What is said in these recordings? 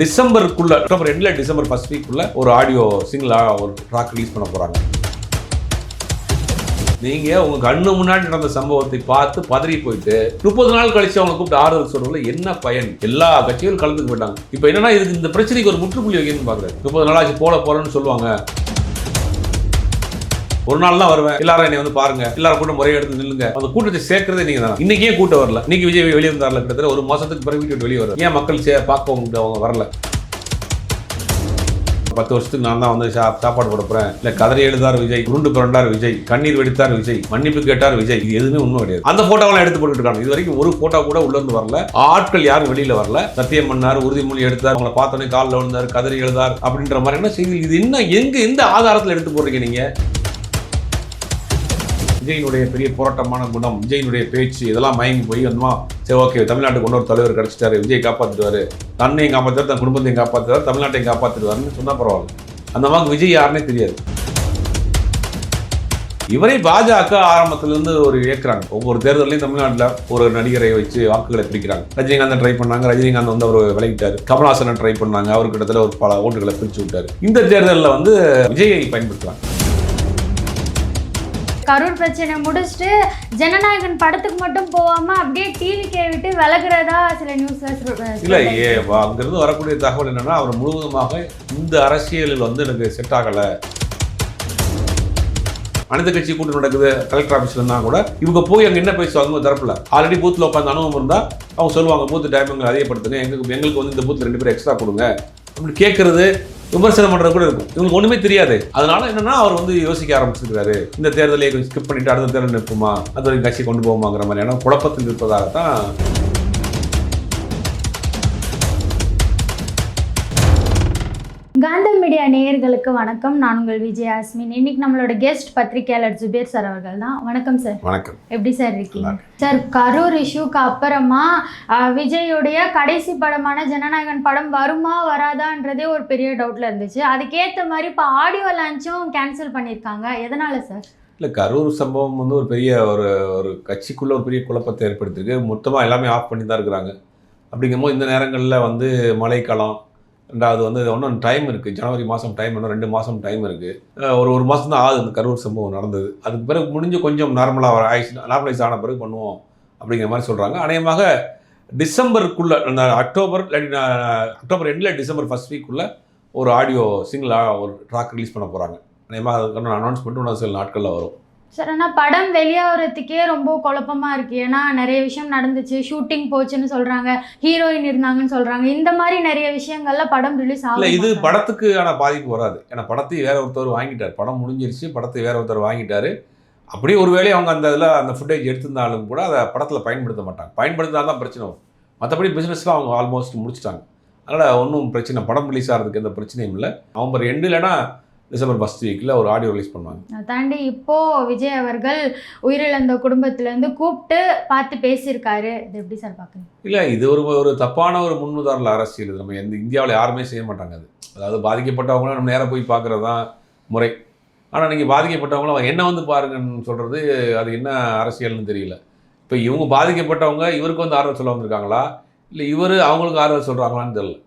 டிசம்பருக்குள்ள October எண்டில் December first வீக்குள்ள ஒரு ஆடியோ சிங்கிளாக ஒரு ட்ராக் ரிலீஸ் பண்ண போறாங்க. நீங்க உங்கள் கண்ணு முன்னாடி நடந்த சம்பவத்தை பார்த்து பதறி போயிட்டு முப்பது நாள் கழிச்சு அவங்க கூப்பிட்டு ஆறுதல் சொல்றதுல என்ன பயன்? எல்லா கட்சிகளும் கலந்துக்க போயிட்டாங்க. இப்போ என்னன்னா இதுக்கு இந்த பிரச்சனைக்கு ஒரு முற்றுப்புள்ளி வைக்கணும்னு பாக்குறேன் முப்பது நாளாச்சு போல போறேன்னு சொல்லுவாங்க. ஒரு நாள் தான் வருவேன். எல்லாரும் என்னை வந்து பாருங்க. எல்லாரும் கூட்டம் முறையை எடுத்து நில்லுங்க. அந்த கூட்டத்தை சேர்க்கறதே நீங்க தான். இன்னைக்கே கூட்டம் வரல. இன்னைக்கு விஜய் வெளியே வந்தார்ல கிட்டத்தட்ட ஒரு மாசத்துக்கு பிறகு வீட்டு வெளியே வரும் ஏன் மக்கள் சே பார்க்க அவங்க அவங்க வரல? பத்து வருஷத்துக்கு நான் தான் வந்து சா- சாப்பாடு கொடுப்பேன் இல்ல கதறி எழுதார் விஜய் உருண்டு பிறண்டார் விஜய் கண்ணீர் வெடித்தார் விஜய் மன்னிப்பு கேட்டார் விஜய். இது எதுவுமே உண்மை கிடையாது. அந்த போட்டோவெல்லாம் எடுத்து போட்டுட்டு இருக்காங்க. இது வரைக்கும் ஒரு போட்டோ கூட உள்ள இருந்து வரல. ஆட்கள் யாரும் வெளியில வரல. சத்தியம் பண்ணார் உறுதிமொழி எடுத்தார் அவங்களை பார்த்தோன்னே காலில் விழுந்தார் கதறி எழுதார் அப்படின்ற மாதிரி என்ன செய்தி இது என்ன எங்க எந்த ஆதாரத்தில் எடுத்து போடுறீங்க நீங்க? விஜயினுடைய பெரிய போராட்டமான குணம் விஜயினுடைய பேச்சு இதெல்லாம் மயங்கி போய் அந்தமா சரி ஓகே தமிழ்நாட்டுக்கு கொண்டு ஒரு தலைவர் கிடைச்சிட்டாரு விஜய் காப்பாத்திடுவாரு. தன்னையும் காப்பாற்றுவார் தன் குடும்பத்தையும் காப்பாற்றுவார் தமிழ்நாட்டையும் காப்பாற்றிடுவாருன்னு சொன்னால் பரவாயில்ல. அந்த மாதிரி விஜய் யாருன்னே தெரியாது. இவரே பாஜக ஆரம்பத்திலிருந்து ஒரு இயக்குறாங்க. ஒவ்வொரு தேர்தலையும் தமிழ்நாட்டில் ஒரு நடிகரை வச்சு வாக்குகளை பிரிக்கிறாங்க. ரஜினிகாந்தன் ட்ரை பண்ணாங்க ரஜினிகாந்த் வந்து அவர் விலகிட்டார். கமல்ஹாசனை ட்ரை பண்ணாங்க அவர் கிட்டத்தட்ட ஒரு பல ஓட்டுகளை பிரிச்சு விட்டாரு. இந்த தேர்தலில் வந்து விஜயை பயன்படுத்துறாங்க. கரூர் பிரச்சனை முடிச்சுட்டு ஜனநாயகன் படத்துக்கு மட்டும் போகாம அப்படியே டிவி விட்டு விலகுறதா சில நியூஸ்ல இல்ல அங்கிருந்து வரக்கூடிய தகவல் என்னன்னா அவர் முழுவதுமாக இந்த அரசியலில் வந்து எனக்கு செட் ஆகல. அனைத்து கட்சி கூட்டம் நடக்குது கலெக்டர் ஆஃபீஸ்ல இருந்தா கூட. இவங்க போய் அங்க என்ன பேசுவாங்க தரப்புல? ஆல்ரெடி பூத்ல உட்காந்து அனுபவம் இருந்தா அவங்க சொல்லுவாங்க பூத் டைமிங் அதிகப்படுத்துங்க. எங்களுக்கு எங்களுக்கு வந்து இந்த பூத்ல ரெண்டு பேரும் எக்ஸ்ட்ரா கொடுங்க. அப்படி கேட்கறது விமர்சனம் பண்ணுறது கூட இருக்கும். இவங்களுக்கு ஒன்றுமே தெரியாது. அதனால என்னன்னா அவர் வந்து யோசிக்க ஆரம்பிச்சிருக்காரு. இந்த தேர்தலை கொஞ்சம் ஸ்கிப் பண்ணிட்டு அடுத்த தேர்தல் நிற்போமா? அது வரைக்கும் கட்சி கொண்டு போகுமாங்கிற மாதிரியான குழப்பத்தில் இருப்பதாகத்தான் காந்தம் மீடியா நேயர்களுக்கு வணக்கம். நான் உங்கள் விஜய் ஆஸ்மின் இன்னைக்கு நம்மளோட கெஸ்ட் பத்திரிகையாளர் ஜுபேர் சார் அவர்கள் தான் வணக்கம் சார் வணக்கம். எப்படி சார் இருக்கீங்க? சார் கரூர் இஷ்யூக்கு அப்புறமா விஜயோடைய கடைசி படமான ஜனநாயகன் படம் வருமா வராதான்றதே ஒரு பெரிய டவுட்ல இருந்துச்சு. அதுக்கேற்ற மாதிரி இப்போ ஆடியோ லான்ச்சும் கேன்சல் பண்ணியிருக்காங்க எதனால சார் இல்லை கரூர் சம்பவம் வந்து ஒரு பெரிய ஒரு ஒரு கட்சிக்குள்ள ஒரு பெரிய குழப்பத்தை ஏற்படுத்திருக்கு மொத்தமாக எல்லாமே ஆஃப் பண்ணி தான் இருக்கிறாங்க. அப்படிங்கும்போது இந்த நேரங்களில் வந்து மழைக்காலம் ரெண்டாவது வந்து இன்னும் டைம் இருக்குது ஜனவரி மாதம் டைம் இன்னும் ரெண்டு மாதம் டைம் இருக்குது ஒரு ஒரு மாதம் தான் ஆகுது இந்த கரூர் சம்பவம் நடந்தது. அதுக்கு பிறகு முடிஞ்சு கொஞ்சம் நார்மலாக ஆயிடுச்சு. நார்மலைஸ் ஆன பிறகு பண்ணுவோம் அப்படிங்கிற மாதிரி சொல்கிறாங்க அநேகமாக டிசம்பருக்குள்ளே அந்த அக்டோபர் அக்டோபர் எண்டில் டிசம்பர் ஃபர்ஸ்ட் வீக்குள்ளே ஒரு ஆடியோ சிங்கிளாக ஒரு ட்ராக் ரிலீஸ் பண்ண போகிறாங்க அநேகமாக அதுக்கான அனௌன்ஸ்மெண்ட் இன்னும் சில நாட்களில் வரும். சார் ஆனால் படம் வெளியாகிறதுக்கே ரொம்ப குழப்பமா இருக்கு. ஏன்னா நிறைய விஷயம் நடந்துச்சு. ஷூட்டிங் போச்சுன்னு சொல்றாங்க. ஹீரோயின் இருந்தாங்கன்னு சொல்றாங்க. இந்த மாதிரி நிறைய விஷயங்கள்ல படம் ரிலீஸ் இல்ல இது ஆகும் படத்துக்கு ஆன பாதிப்பு வராது. ஏன்னா படத்தை வேற ஒருத்தர் வாங்கிட்டார். படம் முடிஞ்சிருச்சு. படத்தை வேற ஒருத்தர் வாங்கிட்டாரு. அப்படியே ஒருவேளை அவங்க அந்த இதில் அந்த ஃபுட்டேஜ் எடுத்திருந்தாலும் கூட அதை படத்தில் பயன்படுத்த மாட்டாங்க. பயன்படுத்தினா தான் பிரச்சனை வரும். மற்றபடி பிஸ்னஸ்லாம் அவங்க ஆல்மோஸ்ட் முடிச்சிட்டாங்க. அதனால் ஒன்றும் பிரச்சனை படம் ரிலீஸ் ஆகிறதுக்கு எந்த பிரச்சனையும் இல்லை. நவம்பர் எண்டு இல்லைன்னா டிசம்பர் ஃபஸ்ட் வீக்கில் ஒரு ஆடியோ ரிலீஸ் பண்ணுவாங்க. தாண்டி இப்போ விஜய் அவர்கள் உயிரிழந்த குடும்பத்துல இருந்து கூப்பிட்டு பார்த்து பேசியிருக்காரு. இது எப்படி சார் பாக்குறீங்க இல்லை இது ஒரு ஒரு தப்பான ஒரு முன்னுதாரண அரசியல். இது நம்ம எந்த இந்தியாவில் யாருமே செய்ய மாட்டாங்க அது. அதாவது பாதிக்கப்பட்டவங்களும் நம்ம நேராக போய் பார்க்குறது தான் முறை. ஆனால் நீங்கள் பாதிக்கப்பட்டவங்களும் என்ன வந்து பாருங்கன்னு சொல்கிறது அது என்ன அரசியல்னு தெரியல. இப்போ இவங்க பாதிக்கப்பட்டவங்க இவருக்கு வந்து ஆறுதல் சொல்ல வந்திருக்காங்களா? இல்லை இவர் அவங்களுக்கு ஆறுதல் சொல்கிறாங்களான்னு தெரியல.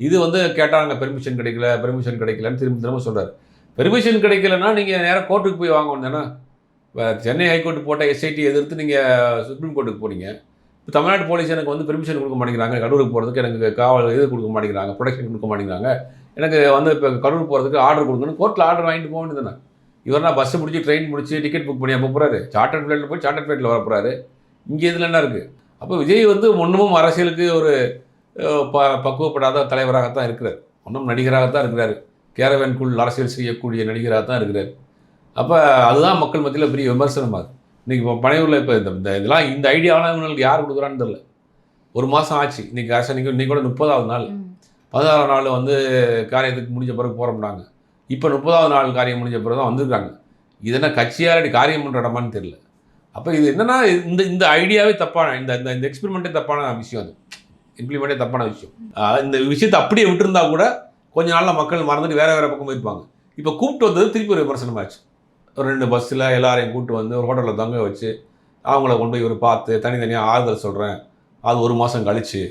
இது வந்து கேட்டாங்க பெர்மிஷன் கிடைக்கல பெர்மிஷன் கிடைக்கலன்னு திரும்ப திரும்ப சொல்கிறார் பெர்மிஷன் கிடைக்கலன்னா நீங்கள் நேராக கோர்ட்டுக்கு போய் வாங்க தானே? இப்போ சென்னை ஹைகோர்ட்டு போட்ட எஸ்ஐடி எதிர்த்து நீங்கள் சுப்ரீம் கோர்ட்டுக்கு போனீங்க இப்போ தமிழ்நாடு போலீஸ் எனக்கு வந்து பெர்மிஷன் கொடுக்க மாட்டேங்கிறாங்க. கடலூருக்கு போகிறதுக்கு எனக்கு காவல் இது கொடுக்க மாட்டேங்கிறாங்க ப்ரொடெக்ஷன் கொடுக்க மாட்டேங்கிறாங்க. எனக்கு வந்து இப்போ கடலூர் போகிறதுக்கு ஆர்டர் கொடுங்கன்னு கோர்ட்டில் ஆர்டர் வாங்கிட்டு போக வேண்டியது இவர்னா பஸ்ஸு பிடிச்சி ட்ரெயின் பிடிச்சி டிக்கெட் புக் பண்ணி அப்போ போகிறாரு சார்ட்டர் ஃப்ளைட்டில் போய் சார்ட்டர் ஃப்ளைட்டில் வர போகிறாரு இங்கே இதில் என்ன இருக்குது அப்போ விஜய் வந்து ஒன்றுமும் அரசியலுக்கு ஒரு ப பக்குவப்படாத தலைவராகத்தான் இருக்கிறார். ஒன்றும் நடிகராகத்தான் இருக்கிறார். கேரவேன்குள் அரசியல் செய்யக்கூடிய நடிகராக தான் இருக்கிறார். அப்போ அதுதான் மக்கள் மத்தியில் பெரிய விமர்சனமாகுது இன்றைக்கி இப்போ பனையூரில் இப்போ இந்த இந்த இதெல்லாம் இந்த ஐடியாவெலாம் இவங்களுக்கு யார் கொடுக்குறான்னு தெரியல. ஒரு மாதம் ஆச்சு. இன்றைக்கி ஆசை இன்னைக்கு இன்னைக்கு கூட முப்பதாவது நாள். பதினாறாம் நாள் வந்து காரியத்துக்கு முடிஞ்ச பிறகு போகிறோம்னாங்க இப்போ முப்பதாவது நாள் காரியம் முடிஞ்ச பிறகு தான் வந்திருக்காங்க. இது என்ன கட்சியாரடி காரியம் பண்ணுற இடமான்னு தெரியல. அப்போ இது என்னன்னா இந்த இந்த ஐடியாவே தப்பான இந்த இந்த இந்த எக்ஸ்பெரிமெண்ட்டே தப்பான விஷயம் அது. இம்ப்ளிமெண்டே தப்பான விஷயம். இந்த விஷயத்தை அப்படியே விட்டுருந்தா கூட கொஞ்ச நாளில் மக்கள் மறந்துட்டு வேறு வேறு பக்கம் போயிருப்பாங்க. இப்போ கூப்பிட்டு வந்தது திருப்பி ஒரு விமர்சனமாச்சு ஒரு ரெண்டு பஸ்ஸில் எல்லாரையும் கூப்பிட்டு வந்து ஒரு ஹோட்டலில் தங்க வச்சு அவங்கள கொண்டு போய் இவர் பார்த்து தனித்தனியாக ஆறுதல் சொல்கிறேன் அது ஒரு மாதம் கழிச்சு.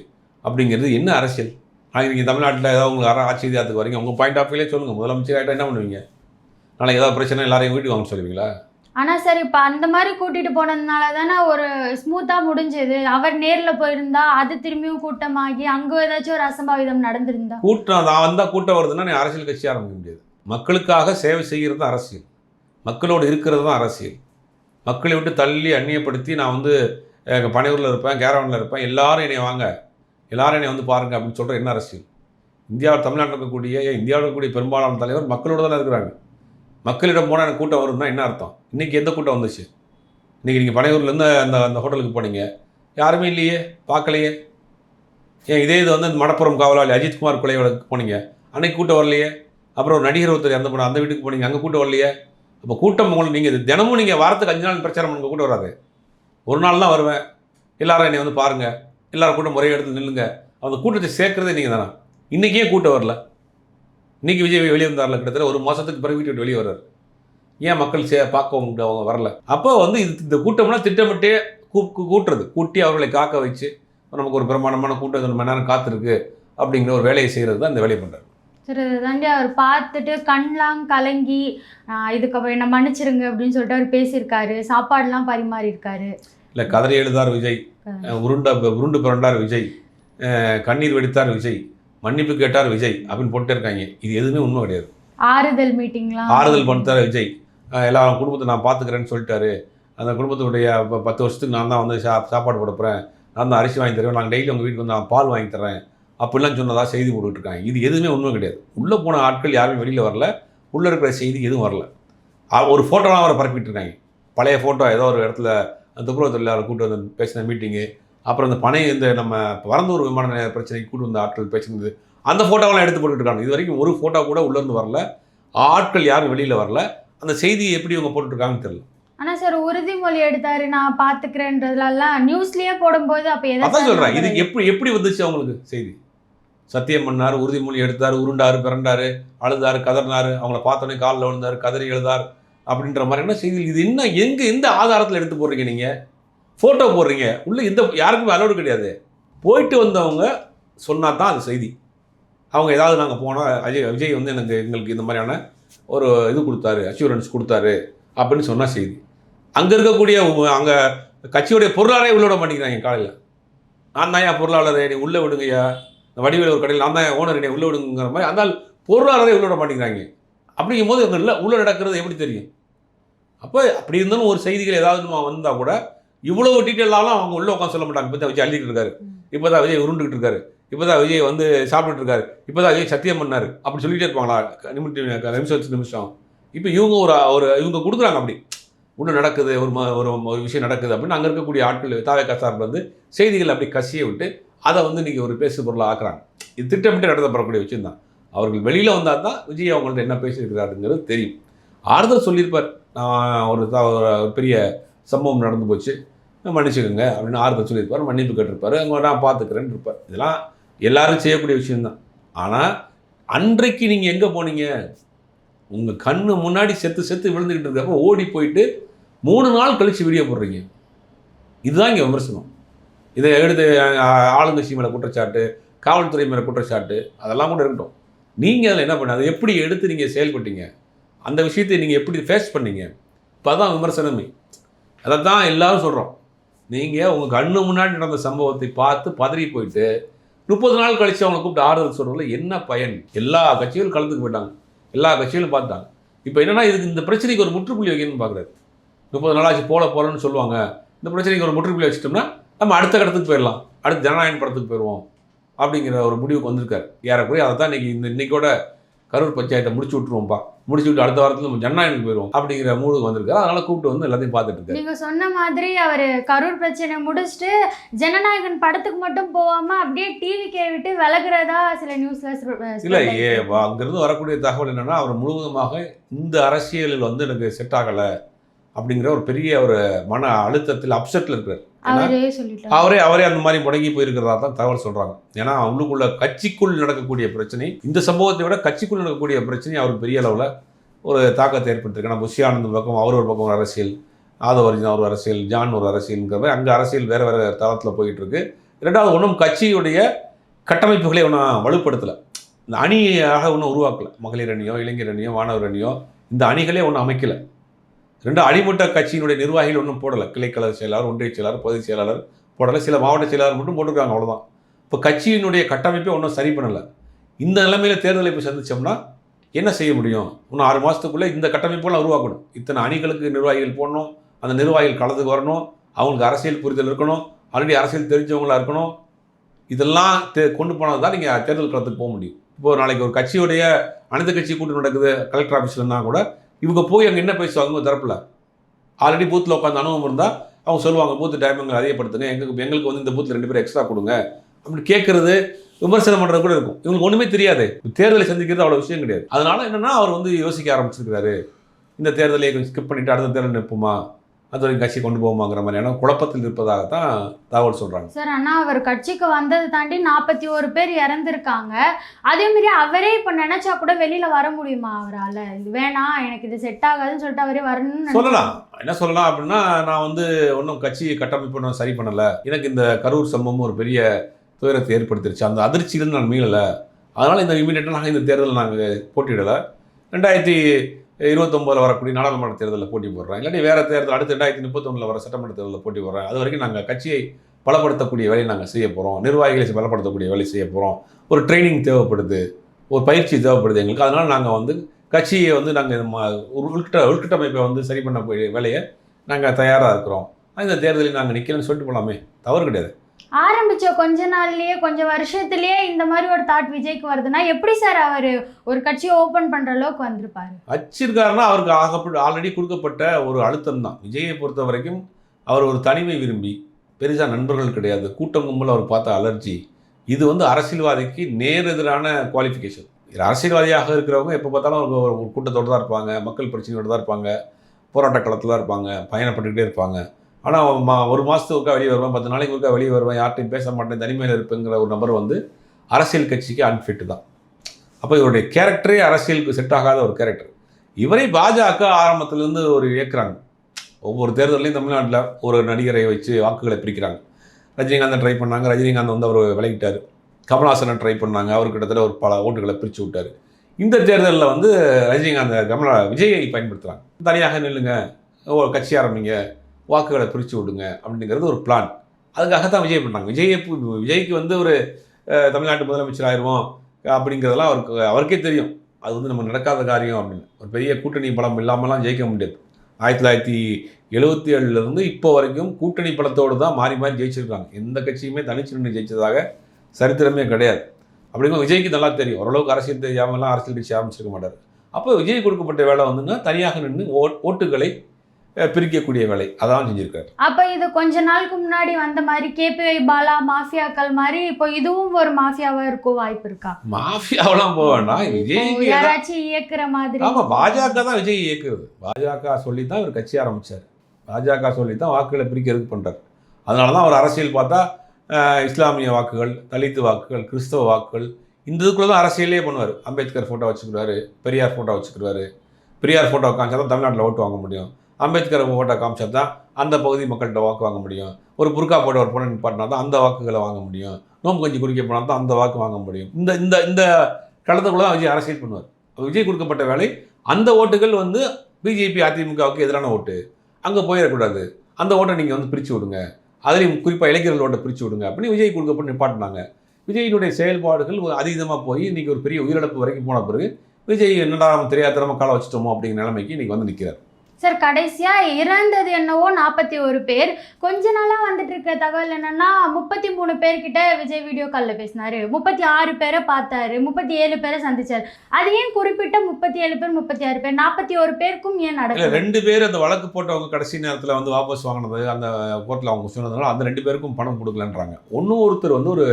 அப்படிங்கிறது என்ன அரசியல்? நாளைக்கு நீங்கள் தமிழ்நாட்டில் ஏதாவது உங்களுக்கு அற ஆட்சி அதிகாரத்துக்கு வரீங்க உங்கள் பாயிண்ட் ஆஃப் வியூலே சொல்லுங்கள் முதலமைச்சர் ஆகிட்டா என்ன பண்ணுவீங்க? நாளைக்கு ஏதாவது பிரச்சனை எல்லாரையும் வீட்டுக்கு வாங்க சொல்லுவீங்களா? ஆனால் சார் இப்போ அந்த மாதிரி கூட்டிகிட்டு போனதுனால தானே ஒரு ஸ்மூத்தாக முடிஞ்சது. அவர் நேரில் போயிருந்தா அது திரும்பியும் கூட்டமாகி அங்கே ஏதாச்சும் ஒரு அசம்பாவிதம் நடந்திருந்தா? கூட்டம் தான் வந்தால் கூட்டம் வருதுன்னா நீ அரசியல் கட்சி ஆரம்பிக்க முடியாது. மக்களுக்காக சேவை செய்கிறது தான் அரசியல். மக்களோடு இருக்கிறது தான் அரசியல். மக்களை விட்டு தள்ளி அந்நியப்படுத்தி நான் வந்து அஹ், பனையூரில் இருப்பேன் கேரவனில் இருப்பேன். எல்லாரும் என்னை வாங்க. எல்லாரும் என்னை வந்து பாருங்க அப்படின்னு சொல்கிற என்ன அரசியல்? இந்தியாவில் தமிழ்நாட்டில் இருக்கக்கூடிய இந்தியாவில் இருக்கக்கூடிய பெரும்பாலான தலைவர் மக்களோடு தானே இருக்கிறாங்க. மக்களிடம் போனால் எனக்கு கூட்டம் வரும்னா என்ன அர்த்தம்? இன்றைக்கி எந்த கூட்டம் வந்துச்சு? இன்றைக்கி நீங்கள் பனையூர்லேருந்து அந்த அந்த ஹோட்டலுக்கு போனீங்க. யாருமே இல்லையே? பார்க்கலையே? ஏன் இதே இது வந்து இந்த மடப்புறம் காவலாளி அஜித்குமார் கொலை வழக்கு போனீங்க. அன்னைக்கு கூட்டம் வரலையே? அப்புறம் ஒரு நடிகர் ஒருத்தர் அந்த போன அந்த வீட்டுக்கு போனீங்க. அங்கே கூட்டம் வரலையே? அப்போ கூட்டம் உங்களுக்கு நீங்கள் தினமும் நீங்கள் வாரத்துக்கு அஞ்சு நாள் பிரச்சாரம் பண்ணுங்க கூட்டம் வராது. ஒரு நாள் தான் வருவேன். எல்லாரும் என்னை வந்து பாருங்கள் எல்லாரும் கூட்டம் முறையை எடுத்து நில்லுங்க. அந்த கூட்டத்தை சேர்க்குறதே நீங்கள் தானே இன்றைக்கே கூட்டம் வரல. இன்னைக்கு விஜய் வெளியே வந்தார்ல கிட்டத்தட்ட ஒரு மாதத்துக்கு பிறகு வீட்டு விட்டு வெளியே வர்றாரு. ஏன் மக்கள் சே பார்க்க அவங்க வரல? அப்போ வந்து இது இந்த கூட்டம்லாம் திட்டமிட்டே கூ கூட்டுறது. கூட்டி அவர்களை காக்க வச்சு நமக்கு ஒரு பிரமாண்டமான கூட்டம் இத்தனை மணி நேரம் காத்திருக்கு அப்படிங்கிற ஒரு வேலையை செய்கிறது தான் இந்த வேலையை பண்ணுறாரு சரி தாண்டி அவர் பார்த்துட்டு கண்லாம் கலங்கி ஆஹ் இதுக்கு என்ன மன்னிச்சிருங்க அப்படின்னு சொல்லிட்டு அவர் பேசியிருக்காரு. சாப்பாடுலாம் பரிமாறி இருக்காரு இல்லை கதறி எழுதார் விஜய். உருண்ட உருண்டு பிறண்டார் விஜய். கண்ணீர் வெடித்தார் விஜய். மன்னிப்பு கேட்டார் விஜய் அப்படின்னு போட்டே இருக்காங்க. இது எதுவுமே உண்மை கிடையாது. ஆறுதல் மீட்டிங்லாம்? ஆறுதல் பண்ணிட்டார் விஜய். எல்லா குடும்பத்தை நான் பார்த்துக்கிறேன்னு சொல்லிட்டாரு. அந்த குடும்பத்துடைய பத்து வருஷத்துக்கு நான் தான் வந்து சா சாப்பாடு போட போகிறேன் நான் தான் அரிசி வாங்கி தருவேன். நாங்கள் டெய்லி உங்கள் வீட்டுக்கு வந்து நான் பால் வாங்கி தரேன் அப்படிலாம் சொன்னதா செய்தி போட்டுட்டு இருக்காங்க. இது எதுவுமே உண்மை கிடையாது. உள்ளே போன ஆட்கள் யாருமே வெளியில் வரல. உள்ளே இருக்கிற செய்தி எதுவும் வரல. ஒரு ஃபோட்டோலாம் அவரை பரப்பிட்டு இருக்காங்க. பழைய ஃபோட்டோ ஏதோ ஒரு இடத்துல அந்த துப்புரவு தொழிலாளர் கூட்டு வந்து பேசின மீட்டிங்கு அப்புறம் இந்த பனை இந்த நம்ம வரந்தூர் விமான நிலைய பிரச்சனைக்கு கூட்டு வந்த ஆட்கள் பேசினது அந்த ஃபோட்டோவெல்லாம் எடுத்து போட்டுட்டு இருக்காங்க. இது வரைக்கும் ஒரு ஃபோட்டோ கூட உள்ளேருந்து வரல. ஆட்கள் யாரும் வெளியில் வரல. அந்த செய்தியை எப்படி இவங்க போட்டுருக்காங்கன்னு தெரியல. ஆனா சார் உறுதிமொழி எடுத்தாரு நான் பாத்துக்கிறேன்றதுலாம் நியூஸ்லயே போடும்போது அப்ப எதை அதான் சொல்கிறேன் இது? எப்படி எப்படி வந்துச்சு அவங்களுக்கு செய்தி? சத்தியம் பண்ணார் உறுதிமொழி எடுத்தார் உருண்டாரு பிறண்டாரு அழுதாரு கதறினாரு அவங்கள பார்த்தோன்னே காலில் விழுந்தாரு கதறி எழுதார் அப்படின்ற மாதிரி என்ன செய்தி இது என்ன எங்கே எந்த ஆதாரத்தில் எடுத்து போடுறீங்க நீங்கள் ஃபோட்டோ போடுறீங்க. உள்ளே எந்த யாருக்குமே அலோடு கிடையாது. போயிட்டு வந்தவங்க சொன்னால் தான் அது செய்தி. அவங்க ஏதாவது நாங்கள் போனால் அஜய் விஜய் வந்து எனக்கு எங்களுக்கு இந்த மாதிரியான ஒரு இது கொடுத்தாரு அச்சீவ்மெண்ட்ஸ் கொடுத்தாரு அப்படின்னு சொன்னால் செய்தி. அங்கே இருக்கக்கூடிய அங்கே கட்சியுடைய பொருளாளரே உள்ள விட மாட்டேங்கிறாங்க காலையில். நான் தான் என் பொருளாளர் நீ உள்ளே விடுங்கய்யா. இந்த வடிவேல் ஒரு கடையில் நான் தான் ஓனர் என்னை உள்ளே விடுங்கிற மாதிரி அந்த பொருளாளரே உள்ள விட மாட்டேங்கிறாங்க அப்படிங்கும் போது இவங்க உள்ளே நடக்கிறது எப்படி தெரியும்? அப்போ அப்படி இருந்தாலும் ஒரு செய்திகள் ஏதாவது வந்தால் கூட இவ்வளவு டீட்டெயிலாலாம் அவங்க உள்ளே உட்காந்து சொல்ல மாட்டாங்க. இப்போ தான் விஜய் அள்ளிட்டு இருக்காரு. இப்போ தான் விஜய் உருண்டுகிட்டு இருக்காரு. இப்போ தான் விஜய் வந்து சாப்பிட்டுட்டு இருக்காரு. இப்போ தான் விஜய் சத்தியம் பண்ணார். அப்படி சொல்லிகிட்டே இருப்பாங்களா? நிமிஷம் நிமிஷம் நிமிஷம் இப்போ இவங்க ஒரு ஒரு இவங்க கொடுக்குறாங்க அப்படி. ஒன்று நடக்குது ஒரு ஒரு ஒரு விஷயம் நடக்குது அப்படின்னு அங்கே இருக்கக்கூடிய ஆட்கள் தாவேக்கா சார்பில் வந்து செய்திகள் அப்படி கசிய விட்டு அதை வந்து நீங்கள் ஒரு பேசு பொருளாக ஆக்குறாங்க. இது திட்டமிட்டு நடத்தப்படக்கூடிய விஷயம் தான். அவர்கள் வெளியில் வந்தால் தான் விஜய் அவங்கள்ட்ட என்ன பேசியிருக்கிறாருங்கிறது தெரியும். ஆறுதல் சொல்லியிருப்பார். நான் ஒரு ஒரு பெரிய சம்பவம் நடந்து போச்சு. மன்னிச்சுக்கோங்க அப்படின்னு ஆறுதல் சொல்லியிருப்பார் மன்னிப்பு கேட்டிருப்பார் அவங்க நான் பார்த்துக்கிறேன்னு இருப்பார். இதெல்லாம் எல்லாரும் செய்யக்கூடிய விஷயம்தான். ஆனால் அன்றைக்கு நீங்கள் எங்கே போனீங்க? உங்கள் கண்ணு முன்னாடி செத்து செத்து விழுந்துக்கிட்டு இருக்கப்போ ஓடி போயிட்டு மூணு நாள் கழித்து வீடியோ போடுறீங்க. இதுதான் இங்கே விமர்சனம். இதை எடுத்து ஆளுங்கட்சி மேலே குற்றச்சாட்டு காவல்துறை மேலே குற்றச்சாட்டு அதெல்லாம் கூட இருக்கட்டும். நீங்கள் அதில் என்ன பண்ண அதை எப்படி எடுத்து நீங்கள் செயல்பட்டீங்க? அந்த விஷயத்தை நீங்கள் எப்படி ஃபேஸ் பண்ணீங்க? இப்போ தான் விமர்சனமே. அதை தான் எல்லாரும் சொல்கிறோம் நீங்கள் உங்கள் கண்ணு முன்னாடி நடந்த சம்பவத்தை பார்த்து பதறி போயிட்டு முப்பது நாள் கழித்து அவங்களை கூப்பிட்டு ஆறுதல் சொல்கிறதுல என்ன பயன்? எல்லா கட்சிகளும் கலந்துக்கு போயிட்டாங்க. எல்லா கட்சிகளும் பார்த்தாங்க இப்போ என்னன்னா இதுக்கு இந்த பிரச்சனைக்கு ஒரு முற்றுப்புள்ளி வைக்கணும்னு பார்க்குறாரு முப்பது நாளாச்சு போல போலன்னு சொல்லுவாங்க. இந்த பிரச்சனைக்கு ஒரு முற்றுப்புள்ளி வச்சிட்டோம்னா நம்ம அடுத்த கட்டத்துக்கு போயிடலாம். அடுத்து ஜனநாயகன் படத்துக்கு போயிடுவோம் அப்படிங்கிற ஒரு முடிவுக்கு வந்திருக்காரு. ஏறக்குறைய அதை தான் இன்னைக்கு இந்த இன்றைக்கோட கரூர் பஞ்சாயத்தை முடிச்சு விட்ருவோம்ப்பா முடிச்சு விட்டு அடுத்த வாரத்தில் நம்ம ஜனநாயகம் போயிடுவோம் அப்படிங்கிற மூடுக்கு வந்திருக்காரு அதனால கூப்பிட்டு வந்து எல்லாத்தையும் பார்த்துட்டு இருக்காரு. நீங்க சொன்ன மாதிரி அவர் கரூர் பிரச்சனை முடிச்சுட்டு ஜனநாயகன் படத்துக்கு மட்டும் போகாம அப்படியே டிவி விட்டு விலகுறதா சில நியூஸ்ல இல்லை ஏ அங்கிருந்து வரக்கூடிய தகவல் என்னன்னா அவர் முழுவதுமாக இந்த அரசியலில் வந்து எனக்கு செட் ஆகலை. அப்படிங்கிற ஒரு பெரிய ஒரு மன அழுத்தத்தில் அப்செட்டில் இருக்கிறார் அவரே அவரே அவரே அந்த மாதிரி முடங்கி போயிருக்கிறதா தான் தகவல் சொல்றாங்க. ஏன்னா உள்ளுக்குள்ள கட்சிக்குள் நடக்கக்கூடிய பிரச்சனை இந்த சம்பவத்தை விட கட்சிக்குள் நடக்கக்கூடிய பிரச்சனை அவருக்கு பெரிய அளவில் ஒரு தாக்கத்தை ஏற்படுத்திருக்கு. ஏன்னா புஷி ஆனந்த் பக்கம் அவர் ஒரு பக்கம் ஒரு அரசியல் ஆதவர்ஜன் ஒரு அரசியல் ஜான் ஒரு அரசியல்ங்கிற மாதிரி அங்கே அரசியல் வேறு வேறு தளத்தில் போயிட்டு இருக்கு ரெண்டாவது ஒன்றும் கட்சியுடைய கட்டமைப்புகளை ஒன்றும் வலுப்படுத்தலை. இந்த அணியாக ஒன்றும் உருவாக்கலை. மகளிர் அணியோ இளைஞர் அணியோ மாணவர் அணியோ இந்த அணிகளே ஒன்றும் அமைக்கலை. ரெண்டு அடிமட்ட கட்சியினுடைய நிர்வாகிகள் ஒன்றும் போடலை. கிளைக்கழக செயலாளர் ஒன்றிய செயலாளர் பகுதி செயலாளர் போடலை. சில மாவட்ட செயலாளர் மட்டும் போட்டிருக்காங்க அவ்வளோதான் இப்போ கட்சியினுடைய கட்டமைப்பை ஒன்றும் சரி பண்ணலை. இந்த நிலைமையில் தேர்தலை போய் சந்திச்சோம்னா என்ன செய்ய முடியும்? இன்னும் ஆறு மாதத்துக்குள்ளே இந்த கட்டமைப்பெல்லாம் உருவாக்கணும். இத்தனை அணிகளுக்கு நிர்வாகிகள் போடணும். அந்த நிர்வாகிகள் கலந்துக்கு வரணும். அவங்களுக்கு அரசியல் புரிதல் இருக்கணும். ஆல்ரெடி அரசியல் தெரிஞ்சவங்களா இருக்கணும். இதெல்லாம் தே கொண்டு போனால் தான் நீங்கள் தேர்தல் களத்துக்கு போக முடியும். இப்போது நாளைக்கு ஒரு கட்சியுடைய அனைத்து கட்சி கூட்டம் நடக்குது. கலெக்டர் ஆஃபீஸ்லன்னா கூட இவங்க போய் அங்கே என்ன பேசுவாங்க உங்கள் தரப்பில்? ஆல்ரெடி பூத்தில் உட்காந்து அனுபவம் இருந்தால் அவங்க சொல்லுவாங்க பூத்து டைமிங் அதிகப்படுத்துங்க. எங்களுக்கு எங்களுக்கு வந்து இந்த பூத்தில் ரெண்டு பேரும் எக்ஸ்ட்ரா கொடுங்க. அப்படி கேட்குறது விமர்சனம் பண்ணுறது கூட இருக்கும். இவங்களுக்கு ஒன்றுமே தெரியாது. தேர்தலை சந்திக்கிறது அவ்வளோ விஷயம் கிடையாது. அதனால என்னன்னா அவர் வந்து யோசிக்க ஆரம்பிச்சிருக்கிறாரு. இந்த தேர்தலை கொஞ்சம் ஸ்கிப் பண்ணிவிட்டு அடுத்த தேர்தல் நிற்போமா? அது வரைக்கும் கட்சி கொண்டு போகுமாங்கிற மாதிரியான குழப்பத்தில் இருப்பதாகத்தான் தகவல் சொல்கிறாங்க சார் ஆனா அவர் கட்சிக்கு வந்ததை தாண்டி நாற்பத்தி ஒரு பேர் இறந்துருக்காங்க. அதே மாதிரி அவரே இப்ப நினைச்சா கூட வெளியில வர முடியுமா அவரால? இது வேணாம் எனக்கு இது செட் ஆகாதுன்னு சொல்லிட்டு அவரே வரணும்னு சொல்லலாம். என்ன சொல்லலாம் அப்படின்னா நான் வந்து ஒன்றும் கட்சி கட்டமைப்பு நான் சரி பண்ணலை. எனக்கு இந்த கரூர் சம்பவம் ஒரு பெரிய துயரத்தை ஏற்படுத்திருச்சு. அந்த அதிர்ச்சியிலிருந்து நான் மீளலை. அதனால் இந்த இமீடியட்டாக நாங்கள் இந்த தேர்தலில் நாங்கள் போட்டியிடலை. ரெண்டாயிரத்தி இருபத்தொம்போதில் வரக்கூடிய நாடாளுமன்ற தேர்தலில் போட்டி போடுறேன் இல்லாட்டி வேறு தேர்தல் அடுத்து ரெண்டாயிரத்தி முப்பத்தொன்னில் வர சட்டமன்ற தேர்தலில் போட்டி போடுறேன் அது வரைக்கும் நாங்கள் கட்சியை பலப்படுத்தக்கூடிய வேலையை நாங்கள் செய்ய போகிறோம் நிர்வாகிகளை பலப்படுத்தக்கூடிய வேலை செய்ய போகிறோம் ஒரு ட்ரைனிங் தேவைப்படுது. ஒரு பயிற்சி தேவைப்படுது எங்களுக்கு. அதனால் நாங்கள் வந்து கட்சியை வந்து நாங்கள் உள்கிட்ட உள்கட்டமைப்பை வந்து சரி பண்ணக்கூடிய வேலையை நாங்கள் தயாராக இருக்கிறோம். இந்த தேர்தலில் நாங்கள் நிற்கலன்னு சொல்லிட்டு போகலாமே தவறு கிடையாது. ஆரம்பிச்ச கொஞ்ச நாள்லயே கொஞ்சம் வருஷத்துலயே இந்த மாதிரி ஒரு தாட் விஜய்க்கு வருதுன்னா எப்படி சார் அவர் ஒரு கட்சியை ஓபன் பண்ற அளவுக்கு வந்திருப்பாரு? வச்சிருக்காருன்னா அவருக்கு ஆகப்பட்டு ஆல்ரெடி கொடுக்கப்பட்ட ஒரு அழுத்தம் தான். விஜயை பொறுத்த வரைக்கும் அவர் ஒரு தனிமை விரும்பி பெருசாக நண்பர்கள் கிடையாது. கூட்டம் கும்பல் அவர் பார்த்த அலர்ஜி. இது வந்து அரசியல்வாதிக்கு நேர் எதிரான குவாலிஃபிகேஷன் அரசியல்வாதியாக இருக்கிறவங்க எப்போ பார்த்தாலும் அவங்க ஒரு கூட்டத்தோடு தான் இருப்பாங்க. மக்கள் பிரச்சனையோடு தான் இருப்பாங்க. போராட்ட களத்தில் தான் இருப்பாங்க. பயணப்பட்டுக்கிட்டே இருப்பாங்க. ஆனால் மா ஒரு மாதத்துக்கு ஒருக்கா வெளியே வருவேன் பத்து நாளைக்கு ஒருக்கா வெளியே வருவேன் யார்ட்டையும் பேச மாட்டேன் தனிமையில் இருப்பேங்கிற ஒரு நபர் வந்து அரசியல் கட்சிக்கு அன்ஃபிட்டு தான். அப்போ இவருடைய கேரக்டரே அரசியலுக்கு செட் ஆகாத ஒரு கேரக்டர் இவரே பாஜக ஆரம்பத்திலேருந்து ஒரு இயக்குறாங்க. ஒவ்வொரு தேர்தலையும் தமிழ்நாட்டில் ஒரு நடிகரை வச்சு வாக்குகளை பிரிக்கிறாங்க. ரஜினிகாந்தை ட்ரை பண்ணாங்க ரஜினிகாந்த் வந்து அவர் விலகிட்டார். கமல்ஹாசனை ட்ரை பண்ணாங்க அவர் கிட்டத்தட்ட ஒரு பல ஓட்டுகளை பிரித்து விட்டார். இந்த தேர்தலில் வந்து ரஜினிகாந்த் கமலா விஜயை பயன்படுத்துகிறாங்க தனியாக நில்லுங்க ஒரு கட்சி ஆரம்பிங்க வாக்குகளை பிரித்து விடுங்க அப்படிங்கிறது ஒரு பிளான் அதுக்காக தான் விஜய் பண்ணுறாங்க விஜய் விஜய்க்கு வந்து ஒரு தமிழ்நாட்டு முதலமைச்சர் ஆயிடுவோம் அப்படிங்கிறதெல்லாம் அவருக்கு அவருக்கே தெரியும். அது வந்து நம்ம நடக்காத காரியம் அப்படின்னு. ஒரு பெரிய கூட்டணி பலம் இல்லாமலாம் ஜெயிக்க முடியாது. ஆயிரத்தி தொள்ளாயிரத்தி எழுபத்தி ஏழுலேருந்து இப்போ வரைக்கும் கூட்டணி பலத்தோடு தான் மாறி மாறி ஜெயிச்சிருக்காங்க. எந்த கட்சியுமே தனிச்சு நின்று ஜெயிச்சதாக சரித்திரமே கிடையாது. அப்படிங்கும் விஜய்க்கு நல்லா தெரியும். ஓரளவுக்கு அரசியல் தெரியாமலாம் அரசியல் கட்சி ஆரம்பிச்சிருக்க மாட்டார். அப்போ விஜய் கொடுக்கப்பட்ட வேலை வந்துன்னா தனியாக நின்று ஓட் ஓட்டுகளை பிரிக்கக்கூடிய வேலை. அதான் செஞ்சிருக்காரு. அப்ப இது கொஞ்ச நாளுக்கு முன்னாடி வந்த மாதிரி கேபிஐ பாலா மாஃபியாக்கள் மாதிரி இப்போ இதுவும் ஒரு மாஃபியாவா இருக்க வாய்ப்பு இருக்கா? மாஃபியாவெல்லாம் போக வேண்டாம். தான். யாராச்சும் இயக்குற மாதிரி. ஆமா பாஜக தான் விஜய் இயக்குறது. பாஜக சொல்லி தான் இவர் கட்சி ஆரம்பிச்சார். பாஜக சொல்லி தான் வாக்குகளை பிரிக்கிறதுக்கு பண்றாரு. அதனால தான் அவர் அரசியல் பார்த்தா இஸ்லாமிய வாக்குகள் தலித்து வாக்குகள் கிறிஸ்தவ வாக்குகள் இந்த இதுக்குள்ள தான் அரசியலே பண்ணுவார். அம்பேத்கர் ஃபோட்டோ வச்சுக்கிறாரு பெரியார் ஃபோட்டோ வச்சுக்கிறாரு பெரியார் ஃபோட்டோ காமிச்சா தான் தமிழ்நாட்டில் ஓட்டு வாங்க முடியும். அம்பேத்கர் ஓட்டை காமிச்சா தான் அந்த பகுதி மக்கள்கிட்ட வாக்கு வாங்க முடியும். ஒரு புர்கா போட்ட ஒரு பொண்ணு நிப்பாட்டினா தான் அந்த வாக்குகளை வாங்க முடியும். நோம்பு கஞ்சி குடிக்க போனால் தான் அந்த வாக்கு வாங்க முடியும். இந்த இந்த இந்த களத்துக்குள்ள தான் விஜய் அரசியல் பண்ணுவார். விஜய் கொடுக்கப்பட்ட வேலை அந்த ஓட்டுகள் வந்து பிஜேபி அதிமுகவுக்கு எதிரான ஓட்டு. அங்கே போயிடக்கூடாது. அந்த ஓட்டை நீங்கள் வந்து பிரித்து விடுங்க. அதிலையும் குறிப்பாக இளைஞர்கள் ஓட்டை பிரித்து விடுங்க அப்படின்னு விஜய் கொடுக்கப்பட்டு நிப்பாட்டினாங்க. விஜயினுடைய செயல்பாடுகள் அதீதமாக போய் இன்றைக்கி ஒரு பெரிய உயிரிழப்பு வரைக்கும் போன பிறகு விஜய் என்னடா நம்ம தெரியாத காலை வச்சுட்டோமோ அப்படிங்கிற நிலைமைக்கு இன்றைக்கி வந்து நிற்கிறார் சார் கடைசியா இறந்தது என்னவோ நாற்பத்தி ஒரு பேர். கொஞ்ச நாளா வந்துட்டு இருக்க தகவல் என்னன்னா முப்பத்தி மூணு பேர்கிட்ட விஜய் வீடியோ காலில் பேசினாரு. முப்பத்தி ஆறு பேரை பார்த்தாரு. முப்பத்தி ஏழு பேரை சந்திச்சாரு. அது ஏன் குறிப்பிட்ட முப்பத்தி ஏழு பேர் முப்பத்தி ஆறு பேர்? நாற்பத்தி ஒரு பேருக்கும் ஏன் இல்லை நடக்குது ரெண்டு பேர் அந்த வழக்கு போட்டவங்க கடைசி நேரத்தில் வந்து வாபஸ் வாங்கினது அந்த கோர்ட்டில் அவங்க சொன்னதுனால அந்த ரெண்டு பேருக்கும் பணம் கொடுக்கலன்றாங்க. ஒன்றும் ஒருத்தர் வந்து ஒரு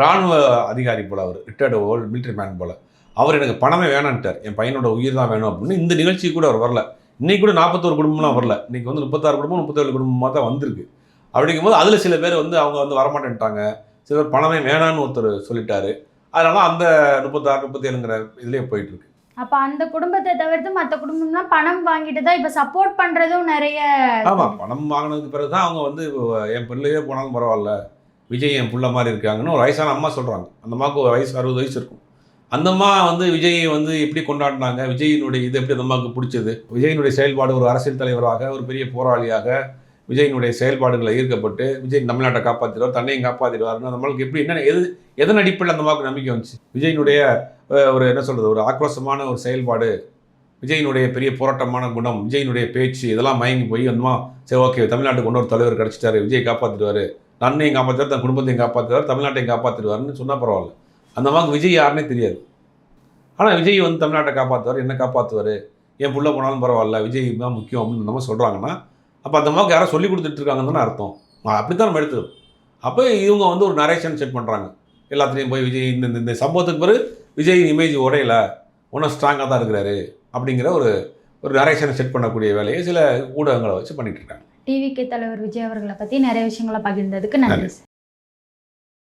இராணுவ அதிகாரி போல் அவர் ரிட்டையர்டு ஓல்டு மிலிட்ரி மேன் போல். அவர் எனக்கு பணமே வேணான்ட்டார். என் பையனோட உயிர் தான் வேணும் அப்படின்னு இந்த நிகழ்ச்சிக்கு கூட அவர் வரல. இன்னைக்கு கூட நாற்பத்தோரு குடும்பம்லாம் வரல. இன்னைக்கு வந்து முப்பத்தாறு குடும்பம் முப்பத்தேழு குடும்பமாக தான் வந்திருக்கு. அப்படிங்கும்போது அதில் சில பேர் வந்து அவங்க வந்து வரமாட்டேன்ட்டாங்க. சில பேர் பணமே வேணான்னு ஒருத்தர் சொல்லிட்டாரு. அதனால அந்த முப்பத்தாறு முப்பத்தேழுங்கிற இதுலேயே போயிட்டு இருக்கு அப்ப அந்த குடும்பத்தை தவிர்த்து மற்ற குடும்பம்லாம் பணம் வாங்கிட்டு தான் இப்ப சப்போர்ட் பண்றதும் நிறைய ஆமாம் பணம் வாங்கினதுக்கு பிறகு தான் அவங்க வந்து என் பிள்ளையே போனாலும் பரவாயில்ல. விஜய் என் புள்ள மாதிரி இருக்காங்கன்னு ஒரு வயசான அம்மா சொல்கிறாங்க அந்த அம்மாவுக்கு ஒரு வயசு அறுபது வயசு இருக்கும். அந்த அம்மா வந்து விஜயை வந்து எப்படி கொண்டாடினாங்க? விஜயினுடைய இது எப்படி அந்த அம்மாவுக்கு பிடிச்சது? விஜயினுடைய செயல்பாடு ஒரு அரசியல் தலைவராக ஒரு பெரிய போராளியாக விஜயினுடைய செயல்பாடுகளை ஈர்க்கப்பட்டு விஜய் தமிழ்நாட்டை காப்பாற்றிடுவார் தன்னையும் காப்பாற்றிடுவார்னு நம்மளுக்கு எப்படி என்ன எது எதன் அடிப்படையில் அந்த அம்மாவுக்கு நம்பிக்கை வந்துச்சு? விஜயினுடைய ஒரு என்ன சொல்கிறது ஒரு ஆக்ரோஷமான ஒரு செயல்பாடு விஜயினுடைய பெரிய போராட்டமான குணம் விஜயினுடைய பேச்சு இதெல்லாம் மயங்கி போய் அந்தமா சரி ஓகே தமிழ்நாட்டுக்கு கொண்டு ஒரு தலைவர் கிடச்சிட்டாரு விஜய் காப்பாற்றிடுவார் தன்னையும் காப்பாற்றுவார் தன் குடும்பத்தையும் காப்பாற்றுவார் தமிழ்நாட்டையும் காப்பாற்றிடுவார்னு சொன்னால் பரவாயில்ல. அந்த அம்மாவுக்கு விஜய் யாருன்னே தெரியாது. ஆனால் விஜய் வந்து தமிழ்நாட்டை காப்பாற்றுவார் என்ன காப்பாற்றுவார் என் புள்ள போனாலும் பரவாயில்ல விஜய் தான் முக்கியம் அப்படின்னு நம்ம சொல்கிறாங்கன்னா அப்போ அந்த அம்மாவுக்கு யாரோ சொல்லி கொடுத்துட்டு இருக்காங்கன்னு தானே அர்த்தம். அப்படி தான் நம்ம எடுத்துக்கணும் அப்போ இவங்க வந்து ஒரு நரேஷன் செட் பண்ணுறாங்க எல்லாத்துலேயும் போய் விஜய் இந்த இந்த- சம்பவத்துக்கு பிறகு விஜய் இமேஜ் உடையல இன்னும் ஸ்ட்ராங்காக தான் இருக்கிறாரு அப்படிங்கிற ஒரு ஒரு நரேஷனை செட் பண்ணக்கூடிய வேலையை சில ஊடகங்களை வச்சு பண்ணிட்டு இருக்காங்க. டிவிகே தலைவர் விஜய் அவர்களை பத்தி நிறைய விஷயங்களை பகிர்ந்ததுக்கு நன்றி